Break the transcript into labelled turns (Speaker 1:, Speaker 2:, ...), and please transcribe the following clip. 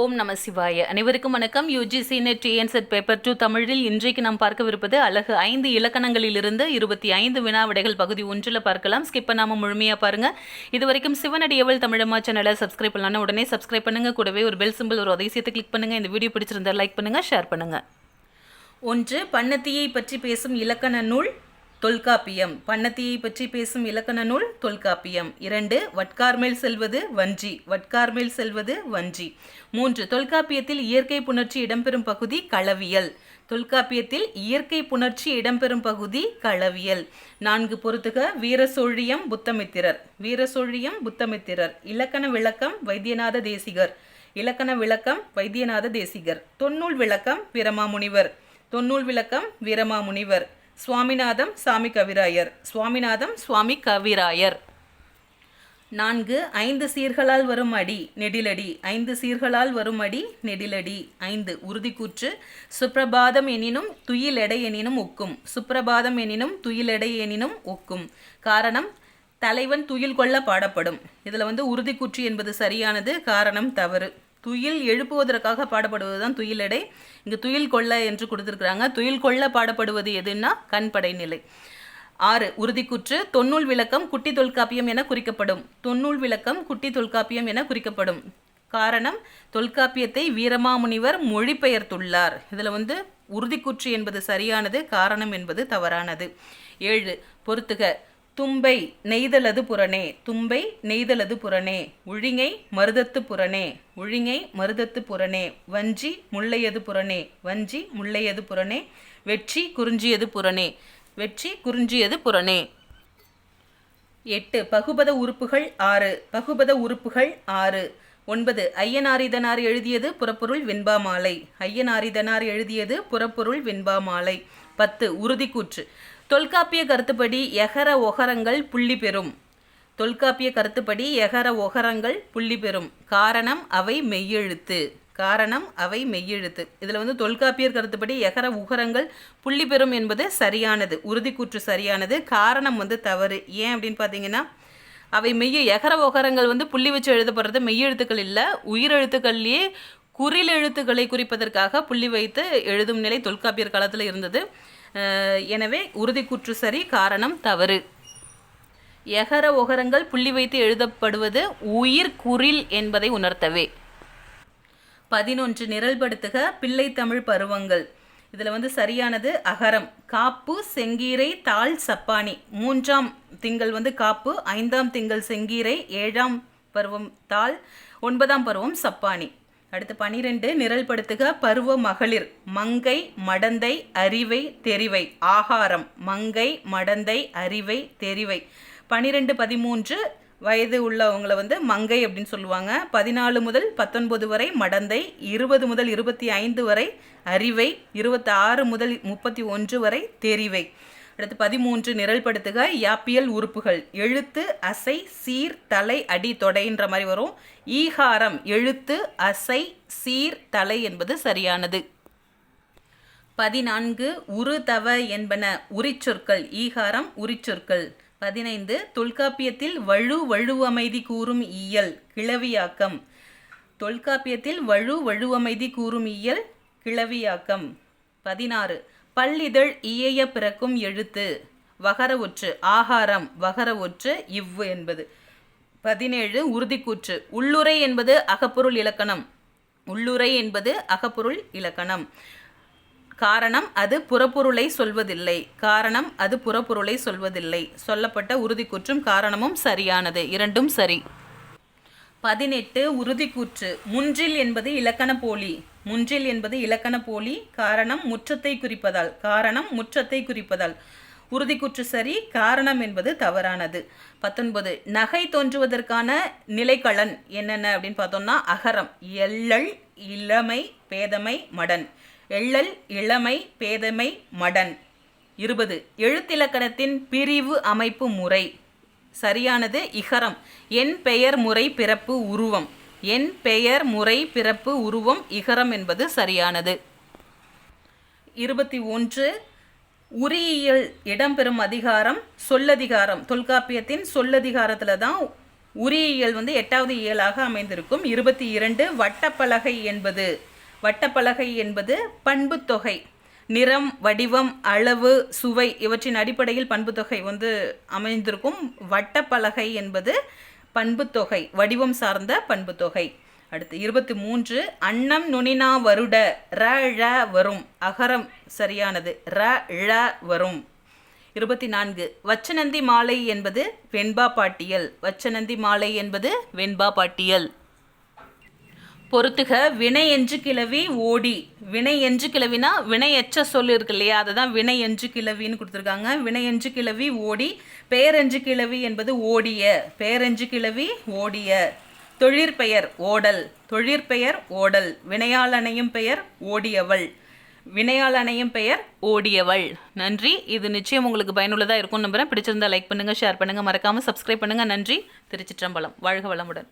Speaker 1: ஓம் நம சிவாய. அனைவருக்கும் வணக்கம். UGC NET TNSET paper two தமிழில் இன்றைக்கு நாம் பார்க்கவிருப்பது அழகு ஐந்து இலக்கணங்களிலிருந்து இருபத்தி ஐந்து வினாவிடைகள் பகுதி ஒன்றில் பார்க்கலாம். ஸ்கிப் பண்ணாமல் முழுமையாக பாருங்கள் இது வரைக்கும் சிவனடியவள் தமிழம்மா சேனலை சப்ஸ்கிரைப் பண்ணலாம் உடனே சப்ஸ்கிரைப் பண்ணுங்கள் கூடவே ஒரு பெல் சிம்பிள் ஒரு உதயசியத்தை கிளிக் பண்ணுங்கள் இந்த வீடியோ பிடிச்சிருந்தா லைக் பண்ணுங்க ஷேர் பண்ணுங்கள் ஒன்று பண்ணத்தியை பற்றி பேசும் இலக்கண நூல். தொல்காப்பியம். பண்ணத்தியை பற்றி பேசும் இலக்கண நூல் தொல்காப்பியம். இரண்டு வட்கார்மேல் செல்வது வஞ்சி. வட்கார்மேல் செல்வது வஞ்சி. மூன்று தொல்காப்பியத்தில் இயற்கை புணர்ச்சி இடம்பெறும் பகுதி களவியல். தொல்காப்பியத்தில் இயற்கை புணர்ச்சி இடம்பெறும் பகுதி களவியல். நான்கு பொறுத்துக வீரசோழியம் புத்தமித்திரர். வீரசோழியம் புத்தமித்திரர். இலக்கண விளக்கம் வைத்தியநாத தேசிகர். இலக்கண விளக்கம் வைத்தியநாத தேசிகர். தொன்னூல் விளக்கம் வீரமாமுனிவர் தொன்னூல் விளக்கம் வீரமாமுனிவர் சுவாமிநாதம் சாமி கவிராயர். சுவாமிநாதம் சுவாமி கவிராயர். நான்கு ஐந்து சீர்களால் வரும் அடி நெடிலடி. ஐந்து சீர்களால் வரும் அடி நெடிலடி. ஐந்து உறுதிக்கூற்று. சுப்பிரபாதம் எனினும் துயிலெடை எனினும் ஒக்கும். சுப்பிரபாதம் எனினும் துயிலெடை எனினும் ஒக்கும். காரணம் தலைவன் துயில் கொள்ள பாடப்படும். இதில் வந்து உறுதிக்கூற்று என்பது சரியானது காரணம் தவறு. துயில் எழுப்புவதற்காக பாடப்படுவது தான் துயிலடை இங்கே துயில் கொள்ள என்று கொடுத்துருக்குறாங்க. துயில் கொள்ள பாடப்படுவது எதுன்னா கண்படை நிலை. ஆறு உறுதிக்குற்று தொன்னூல் விளக்கம் குட்டி தொல்காப்பியம் என குறிக்கப்படும். தொன்னூல் விளக்கம் குட்டி தொல்காப்பியம் என குறிக்கப்படும். காரணம் தொல்காப்பியத்தை வீரமாமுனிவர் மொழிபெயர்த்துள்ளார். இதில் வந்து உறுதிக்குற்று என்பது சரியானது காரணம் என்பது தவறானது. ஏழு பொறுத்துக. தும்பை நெய்தலது புறனே தும்பை நெய்தலது புறனே உழிங்கை மருதத்து புறனே உழிங்கை மருதத்து புறனே வஞ்சி முள்ளையது புறனே வஞ்சி முள்ளையது புறனே வெற்றி குறிஞ்சியது புறனே வெற்றி குறிஞ்சியது புறனே. எட்டு பகுபத உறுப்புகள் ஆறு பகுபத உறுப்புகள் ஆறு. ஒன்பது ஐயனாரிதனார் எழுதியது புறப்பொருள் வெண்பா மாலை. ஐயனாரிதனார் எழுதியது புறப்பொருள் வெண்பா மாலை. பத்து உறுதிக்கூற்று. தொல்காப்பிய கருத்துப்படி எகர ஒகரங்கள் புள்ளி பெறும். தொல்காப்பிய கருத்துப்படி எகர ஒகரங்கள் புள்ளி பெறும். காரணம் அவை மெய்யெழுத்து. காரணம் அவை மெய்யெழுத்து. இதில் வந்து தொல்காப்பியர் கருத்துப்படி எகர உகரங்கள் புள்ளி பெறும் என்பது சரியானது. உறுதிக்கூற்று சரியானது. காரணம் வந்து தவறு. ஏன் அப்படின்னு பார்த்தீங்கன்னா அவை மெய்ய எகர ஒகரங்கள் வந்து புள்ளி வச்சு எழுதப்படுறது மெய்யெழுத்துக்கள் இல்லை. உயிரெழுத்துக்கள்லேயே குறில் எழுத்துக்களை குறிப்பதற்காக புள்ளி வைத்து எழுதும் நிலை தொல்காப்பியர் காலத்தில் இருந்தது. எனவே உறுதிக்குற்று சரி காரணம் தவறு. எகர ஒகரங்கள் புள்ளி வைத்து எழுதப்படுவது உயிர் குறில் என்பதை உணர்த்தவே. பதினொன்று நிரல்படுத்துக பிள்ளை தமிழ் பருவங்கள். இதில் வந்து சரியானது அகரம். காப்பு செங்கீரை தாள் சப்பானி. மூன்றாம் திங்கள் வந்து காப்பு ஐந்தாம் திங்கள் செங்கீரை ஏழாம் பருவம் தாள் ஒன்பதாம் பருவம் சப்பானி. அடுத்து பனிரெண்டு நிரல்படுத்துக பருவ மகளிர் மங்கை மடந்தை அறிவை தெரிவை ஆகாரம் மங்கை மடந்தை அறிவை தெரிவை. பனிரெண்டு பதிமூன்று வயது உள்ளவங்களை வந்து மங்கை அப்படின்னு சொல்லுவாங்க. பதினாலு முதல் பத்தொன்பது வரை மடந்தை இருபது முதல் இருபத்தி ஐந்து வரை அறிவை இருபத்தி ஆறு முதல் முப்பத்தி ஒன்று வரை தெரிவை. அடுத்து பதிமூன்று நிரல்படுத்துக. யாப்பியல் உறுப்புகள். எழுத்து அசை சீர் தலை அடி தொடைன்ற மாதிரி வரும். ஈகாரம் எழுத்து அசை சீர் தலை என்பது சரியானது. பதினான்கு உரு தவ என்பன உரிச்சொற்கள். ஈகாரம் உரிச்சொற்கள். பதினைந்து தொல்காப்பியத்தில் வழு வழுவமைதி கூறும் இயல் கிளவியாக்கம். தொல்காப்பியத்தில் வழு வழுவமைதி கூறும் இயல் கிளவியாக்கம். பதினாறு பல்லிதழ் இயைய பிறக்கும் எழுத்து. வகர ஒற்று ஆகாரம் வகர ஒற்று இவ்வு என்பது. பதினேழு உறுதிக்கூற்று. உள்ளுரை என்பது அகப்பொருள் இலக்கணம். உள்ளுரை என்பது அகப்பொருள் இலக்கணம். காரணம் அது புறப்பொருளை சொல்வதில்லை. காரணம் அது புறப்பொருளை சொல்வதில்லை. சொல்லப்பட்ட உறுதிக்கூற்றும் காரணமும் சரியானது. இரண்டும் சரி. பதினெட்டு உறுதிக்கூற்று. முன்றில் என்பது இலக்கண போலி. முன்றில் என்பது இலக்கண போலி காரணம் முற்றத்தை குறிப்பதால் காரணம் முற்றத்தை குறிப்பதால். உறுதிக்குற்று சரி காரணம் என்பது தவறானது. பத்தொன்பது நகை தோன்றுவதற்கான நிலைக்களன் என்னென்ன அப்படின்னு பார்த்தோம்னா அகரம் எள்ளல் இளமை பேதமை மடன். எள்ளல் இளமை பேதமை மடன். இருபது எழுத்திலக்கணத்தின் பிரிவு அமைப்பு முறை. சரியானது இகரம். என் பெயர் முறை பிறப்பு உருவம். என் பெயர் முறை பிறப்பு உருவம் இகரம் என்பது சரியானது. இருபத்தி ஒன்று. உரியியல் இடம்பெறும் அதிகாரம் சொல்லதிகாரம். தொல்காப்பியத்தின் சொல்லதிகாரத்தில் தான் உரியியல் வந்து எட்டாவது இயலாக அமைந்திருக்கும். இருபத்தி இரண்டு. வட்டப்பலகை என்பது. வட்டப்பலகை என்பது பண்புத்தொகை நிறம் வடிவம் அளவு சுவை இவற்றின் அடிப்படையில் பண்புத்தொகை வந்து அமைந்திருக்கும். வட்டப்பலகை என்பது பண்புத்தொகை வடிவம் சார்ந்த பண்புத்தொகை. அடுத்து இருபத்தி மூன்று அன்னம் நுனினா வருட ர ழ வரும். அகரம் சரியானது ர ழ வரும். இருபத்தி நான்கு வச்சநந்தி மாலை என்பது வெண்பா பாட்டியல். வச்சநந்தி மாலை என்பது வெண்பா பாட்டியல். பொறுத்துக வினை என்று கிளவி ஓடி. வினை என்று கிளவினா வினையற்ற சொல் இருக்கு இல்லையா? அதை தான் வினை என்று கிளவின்னு கொடுத்துருக்காங்க. வினை என்று கிளவி ஓடி பெயரென்று கிளவி என்பது ஓடிய. பேரெஞ்சு கிளவி ஓடிய. தொழிற்பெயர் ஓடல். தொழிற்பெயர் ஓடல். வினையாளனையும் பெயர் ஓடியவள். வினையாளனையும் பெயர் ஓடியவள். நன்றி. இது நிச்சயம் உங்களுக்கு பயனுள்ளதாக இருக்கும் நம்புறேன். பிடிச்சிருந்தா லைக் பண்ணுங்கள் ஷேர் பண்ணுங்கள் மறக்காமல் சப்ஸ்கிரைப் பண்ணுங்கள் நன்றி. திருச்சிற்றம்பலம். வாழ்க வளமுடன்.